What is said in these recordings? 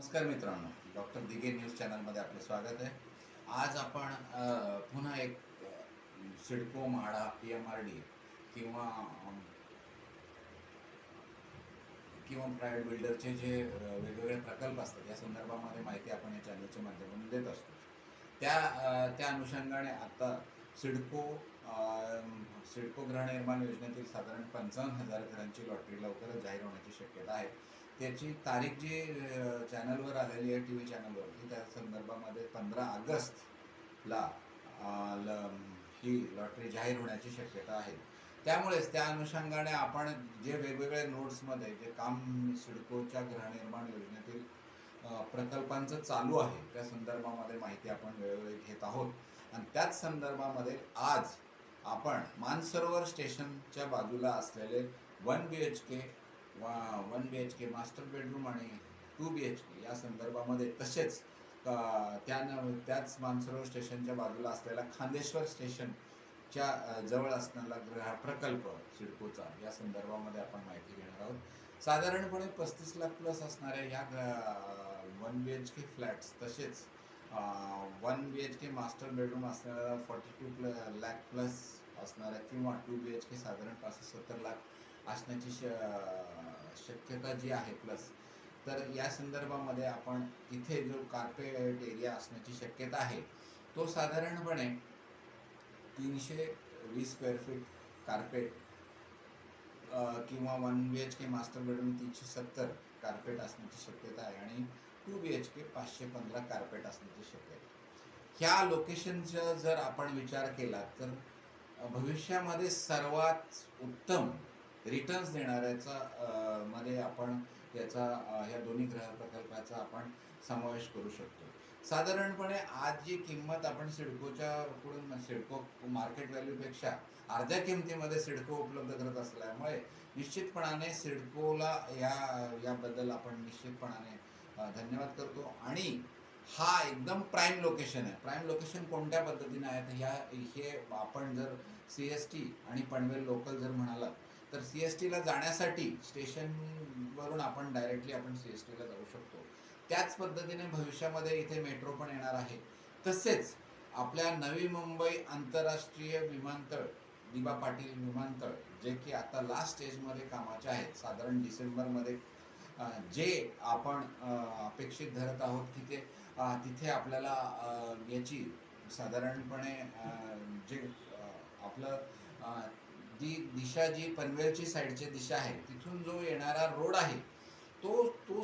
नमस्कार मित्रांनो doctor Dighe news चॅनलमध्ये आपलं स्वागत आहे. आज आपण पुन्हा एक CIDCO MHADA P M R D किंवा किंवा प्रायव्हेट बिल्डरचे जे वेगवेगळे प्रकल्प असतात या संदर्भामध्ये माहिती आपण या चॅनलच्या माध्यमातून देत असतो. त्या त्या अनुषंगाने आता सिडको सिडको गृहनिर्माण योजनेतील साधारण पंचावन्न हजार घरांची लॉटरी लवकरच जाहीर होण्याची शक्यता आहे. त्याची तारीख जी चॅनलवर आलेली आहे टी व्ही चॅनलवर ही त्या संदर्भामध्ये पंधरा ऑगस्टला ल- ही लॉटरी जाहीर होण्याची शक्यता आहे. त्यामुळेच त्या अनुषंगाने आपण जे वेगवेगळे नोट्समध्ये जे काम सिडकोच्या गृहनिर्माण योजनेतील प्रकल्पांचं चालू आहे त्या संदर्भामध्ये माहिती आपण वेळोवेळी घेत आहोत. आणि त्याच संदर्भामध्ये आज आपण मानसरोवर स्टेशनच्या बाजूला असलेले one B H K one B H K master bedroom आणि टू बी एच के या संदर्भामध्ये तसेच त्या त्यानं त्याच मानसरोवर स्टेशनच्या बाजूला असलेला खांदेश्वर स्टेशनच्या जवळ असणारा ग्रह प्रकल्प सिडकोचा या संदर्भामध्ये आपण माहिती घेणार आहोत. साधारणपणे पस्तीस लाख प्लस असणाऱ्या ह्या one B H K flats तसेच one B H K master bedroom असणाऱ्या फॉर्टी टू प्ल लॅक प्लस असणाऱ्या किंवा टू बी एच के साधारण पासष्ट सत्तर लाख असण्याची श शक्यता जी आहे प्लस तर या संदर्भामध्ये आपण इथे जो कार्पेट एरिया असण्याची शक्यता आहे तो साधारणपणे तीनशे वीस स्क्वेअर फीट कार्पेट किंवा one B H K master bedroom तीनशे सत्तर कार्पेट असण्याची शक्यता आहे आणि टू बी एच के पाचशे पंधरा कार्पेट असण्याची शक्यता आहे. ह्या लोकेशनचा जर आपण विचार केला तर भविष्यामध्ये सर्वात उत्तम रिटर्न्स देणाऱ्याचा मध्ये आपण याचा ह्या दोन्ही ग्रह प्रकल्पाचा आपण समावेश करू शकतो. साधारणपणे आज जी किंमत आपण सिडकोच्या कडून सिडको मार्केट व्हॅल्यूपेक्षा अर्ध्या किमतीमध्ये सिडको उपलब्ध करत असल्यामुळे निश्चितपणाने सिडकोला या याबद्दल आपण निश्चितपणाने धन्यवाद करतो. आणि हा एकदम प्राईम लोकेशन आहे. प्राईम लोकेशन कोणत्या पद्धतीने आहे? तर ह्या हे आपण जर सी एस टी आणि पनवेल लोकल जर म्हणालात तर सी एस टीला जाण्यासाठी स्टेशनवरून आपण डायरेक्टली आपण सी एस टीला जाऊ शकतो. त्याच पद्धतीने भविष्यामध्ये इथे मेट्रो पण येणार आहे. तसेच आपल्या नवी मुंबई आंतरराष्ट्रीय विमानतळ दिबा पाटील विमानतळ जे की आता लास्ट स्टेजमध्ये कामाचे आहेत साधारण डिसेंबरमध्ये जे आपण अपेक्षित धरत आहोत की ते तिथे आपल्याला याची साधारणपणे जे आपलं ती जी दिशा जी पनवेलची साईडची दिशा आहे तिथून जो येणारा रोड आहे तो तो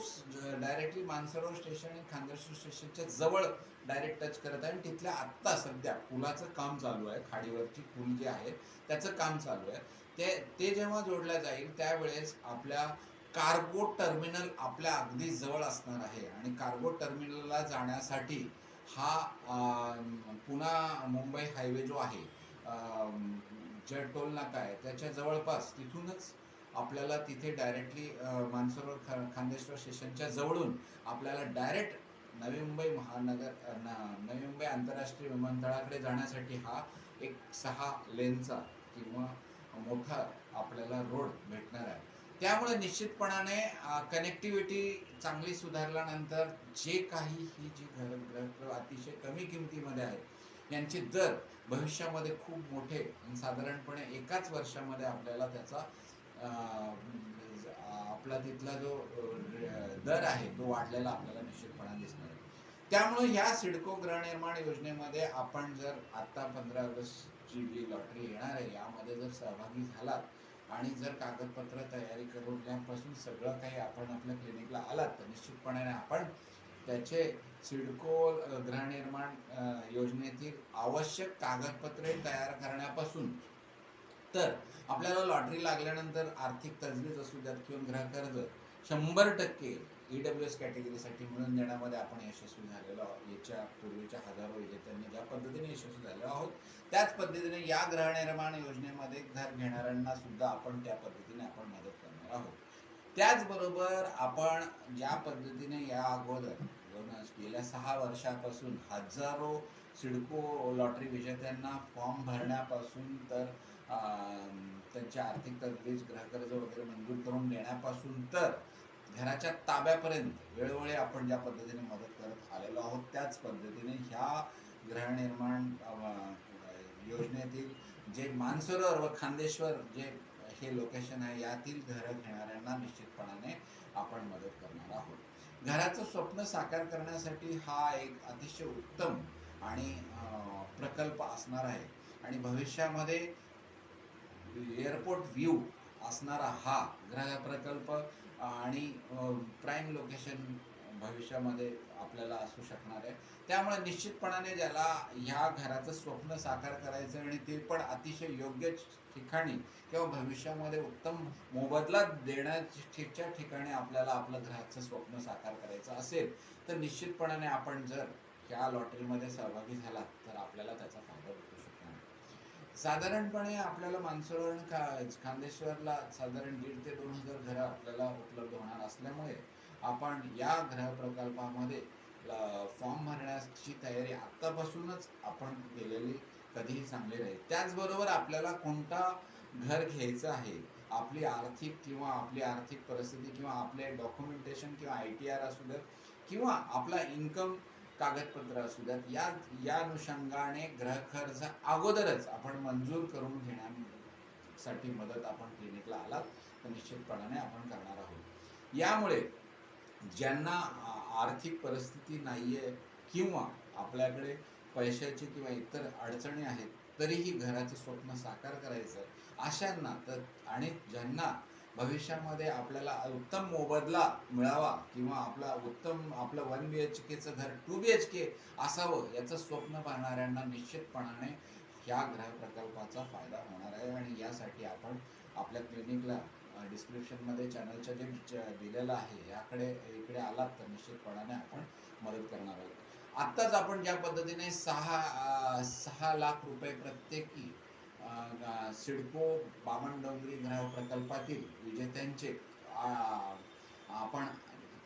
डायरेक्टली मानसरोवर स्टेशन आणि खांदेश्वर स्टेशनच्या जवळ डायरेक्ट टच करत आहे. आणि तिथल्या आत्ता सध्या पुलाचं काम चालू आहे खाडीवरची पूल जे आहे त्याचं काम चालू आहे. ते ते जेव्हा जोडल्या जाईल त्यावेळेस आपल्या कार्गो टर्मिनल आपल्या अगदी जवळ असणार आहे. आणि कार्गो टर्मिनलला जाण्यासाठी हा पुन्हा मुंबई हायवे जो आहे जे टोल नाका आहे. त्याच्या जवळपास तिथूनच आपल्याला तिथे डायरेक्टली मानसरोवर खा खांदेश्वर स्टेशनच्या जवळून आपल्याला डायरेक्ट नवी मुंबई महानगर नवी मुंबई आंतरराष्ट्रीय विमानतळाकडे जाण्यासाठी हा एक सहा लेनचा किंवा मोठा आपल्याला रोड भेटणार आहे. त्यामुळे निश्चितपणाने कनेक्टिव्हिटी चांगली सुधारल्यानंतर जे काही ही जी घर अतिशय कमी किमतीमध्ये आहे यांचे दर भविष्यामध्ये खूप मोठे साधारणपणे एकाच वर्षामध्ये आपल्याला त्याचा आपला तिथला जो दर आहे तो वाढलेला आपल्याला निश्चितपणे दिसणार आहे. त्यामुळे ह्या सिडको गृहनिर्माण योजनेमध्ये आपण जर आत्ता पंधरा ऑगस्टची जी लॉटरी येणार आहे यामध्ये जर सहभागी झालात आणि जर कागदपत्र तयारी करूनपासून सगळं काही आपण आपल्या क्लिनिकला आलात तर निश्चितपणे आपण त्याचे सिडको गृहनिर्माण योजनेतील आवश्यक कागदपत्रे तयार करण्यापासून. तर आपल्याला लॉटरी लागल्यानंतर आर्थिक तजवीज असू द्यात किंवा गृहकर्ज शंभर टक्के ई डब्ल्यू एस कॅटेगरीसाठी मिळून देण्यामध्ये आपण यशस्वी झालेलो आहोत. याच्या पूर्वीच्या हजारो विजेत्यांनी ज्या पद्धतीने यशस्वी झालेलो आहोत त्याच पद्धतीने या गृहनिर्माण योजनेमध्ये घर घेणाऱ्यांना सुद्धा आपण त्या पद्धतीने आपण मदत करणार आहोत. त्याचबरोबर आपण ज्या पद्धतीने या अगोदर दोन गेल्या सहा वर्षापासून हजारो सिडको लॉटरी विजेत्यांना फॉर्म भरण्यापासून तर त्यांच्या आर्थिक तजवीज गृहकर्ज वगैरे मंजूर करून देण्यापासून तर घराच्या ताब्यापर्यंत वेळोवेळी आपण ज्या पद्धतीने मदत करत आलेलो आहोत त्याच पद्धतीने ह्या गृहनिर्माण योजनेतील जे मानसरोवर व खांदेश्वर जे हे लोकेशन आहे यातील घरं घेणाऱ्यांना निश्चितपणाने आपण मदत करणार आहोत. घराचं स्वप्न साकार करण्यासाठी हा एक अतिशय उत्तम आणि प्रकल्प असणार आहे. आणि भविष्यामध्ये एअरपोर्ट व्ह्यू असणारा हा ग्रह प्रकल्प आणि प्राईम लोकेशन भविष्यामध्ये आपल्याला असू शकणार आहे. त्यामुळे निश्चितपणाने ज्याला ह्या घराचं स्वप्न साकार करायचं आणि ते पण अतिशय योग्य ठिकाणी किंवा भविष्यामध्ये उत्तम मोबदला देण्याच्या ठिकाणी आपल्याला आपलं घराचं स्वप्न साकार करायचं असेल तर निश्चितपणाने आपण जर या लॉटरीमध्ये सहभागी झालात तर आपल्याला त्याचा फायदा भेटू शकणार साधारणपणे आपल्याला मानसरोवर खा खांदेश्वरला साधारण दीड ते दोन हजार घरं आपल्याला उपलब्ध होणार असल्यामुळे आपण या ग्रह प्रकल्पामध्ये फॉर्म भरण्याची तयारी आत्तापासूनच आपण केलेली कधीही चांगली राहील त्याचबरोबर आपल्याला कोणता घर घ्यायचं आहे आपली आर्थिक किंवा आपली आर्थिक परिस्थिती किंवा आपले डॉक्युमेंटेशन किंवा आय टी आर असू द्यात किंवा आपला इन्कम कागदपत्र असू द्यात या या अनुषंगाने ग्रह कर्ज अगोदरच आपण मंजूर करून घेण्यासाठी मदत आपण क्लिनिकला आलात तर निश्चितपणाने आपण करणार आहोत. यामुळे ज्यांना आर्थिक परिस्थिती नाही आहे किंवा आपल्याकडे पैशाची किंवा इतर अडचणी आहेत तरीही घराचं स्वप्न साकार करायचं आहे अशांना तर आणि ज्यांना भविष्यामध्ये आपल्याला उत्तम मोबदला मिळावा किंवा आपला उत्तम आपलं वन बी एच केचं घर टू बी एच के असावं याचं स्वप्न पाहणाऱ्यांना निश्चितपणाने ह्या ग्रह प्रकल्पाचा फायदा होणार आहे. आणि यासाठी आपण आपल्या क्लिनिकला डिस्क्रिप्शनमध्ये चॅनलच्या जे च- दिलेलं आहे याकडे इकडे आलात तर निश्चितपणाने आपण मदत करणार आहोत. आत्ताच आपण ज्या पद्धतीने सहा सहा लाख रुपये प्रत्येकी सिडको बामणडोंगरी ग्रह प्रकल्पातील विजेत्यांचे आपण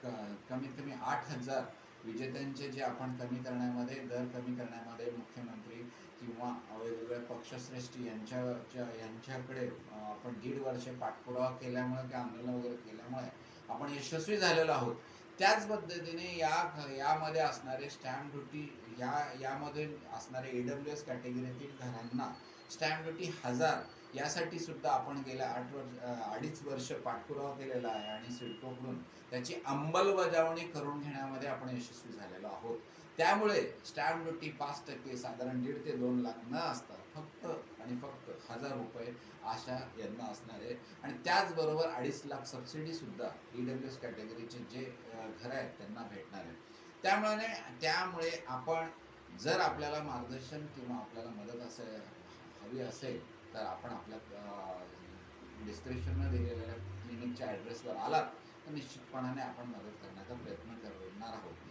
क- कमीत कमी आठ हजार विजेत्यांचे जे आपण कमी करण्यामध्ये दर कमी करण्यामध्ये मुख्यमंत्री किंवा वेगवेगळ्या पक्षश्रेष्ठी यांच्या यांच्याकडे आपण दीड वर्ष पाठपुरावा केल्यामुळे किंवा आंदोलन वगैरे केल्यामुळे आपण यशस्वी झालेलो आहोत. त्याच पद्धतीने या यामध्ये असणारे स्टॅम्प ड्युटी या यामध्ये असणारे ए डब्ल्यू एस कॅटेगरीतील घरांना स्टॅम्प ड्युटी हजार यासाठी सुद्धा आपण गेल्या आठ वर्ष अडीच वर्ष पाठपुरावा केलेला आहे आणि सिडकोकडून त्याची अंमलबजावणी करून घेण्यामध्ये आपण यशस्वी झालेलो आहोत. त्यामुळे स्टॅम्प ड्युटी पाच टक्के साधारण दीड ते दोन लाख न असता फक्त आणि फक्त हजार रुपये अशा यांना असणार आहे. आणि त्याचबरोबर अडीच लाख सबसिडीसुद्धा ई डब्ल्यू एस कॅटेगरीचे जे घरं आहेत त्यांना भेटणार आहे. त्यामुळे त्यामुळे आपण जर आपल्याला मार्गदर्शन किंवा आपल्याला मदत असे हवी असेल तर आपण आपल्या डिस्क्रिप्शनमध्ये दिलेल्या क्लिनिकच्या ॲड्रेसवर आलात तर निश्चितपणाने आपण मदत करण्याचा प्रयत्न करणार आहोत.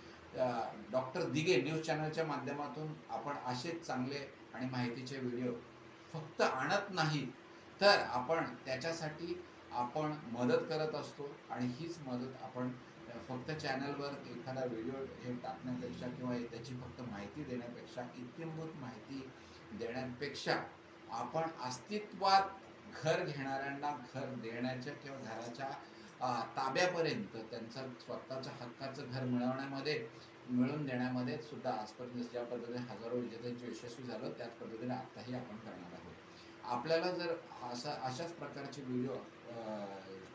डॉक्टर दिगे न्यूज चॅनलच्या माध्यमातून आपण असेच चांगले आणि माहितीचे व्हिडिओ फक्त आणत नाही तर आपण त्याच्यासाठी आपण मदत करत असतो आणि हीच मदत आपण फक्त चॅनलवर एखादा व्हिडिओ हे टाकण्यापेक्षा किंवा त्याची फक्त माहिती देण्यापेक्षा इत्यंभूत माहिती देण्यापेक्षा आपण अस्तित्वात घर घेणाऱ्यांना घर देण्याच्या किंवा घराच्या ताब्यापर्यंत त्यांचं स्वतःच्या हक्काचं घर मिळवण्यामध्ये मिळवून देण्यामध्ये सुद्धा आजपर्यंत ज्या पद्धतीने हजारो विजेत्यांचे यशस्वी झालं त्याच पद्धतीने आत्ताही आपण करणार आहोत. आपल्याला जर असा अशाच प्रकारचे व्हिडिओ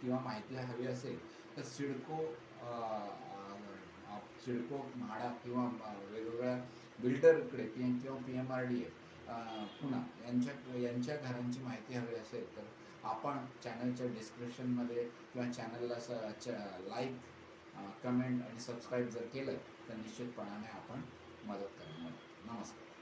किंवा माहिती हवी असेल तर सिडको सिडको म्हाडा किंवा वेगवेगळ्या बिल्डरकडे पी एम किंवा P M R D A पुन्हा यांच्या यांच्या घरांची माहिती हवी असेल तर आपण चॅनलच्या डिस्क्रिप्शनमध्ये किंवा चॅनलला स च लाईक कमेंट आणि सबस्क्राईब जर केलं तर निश्चितपणाने आपण मदत करणार नमस्कार.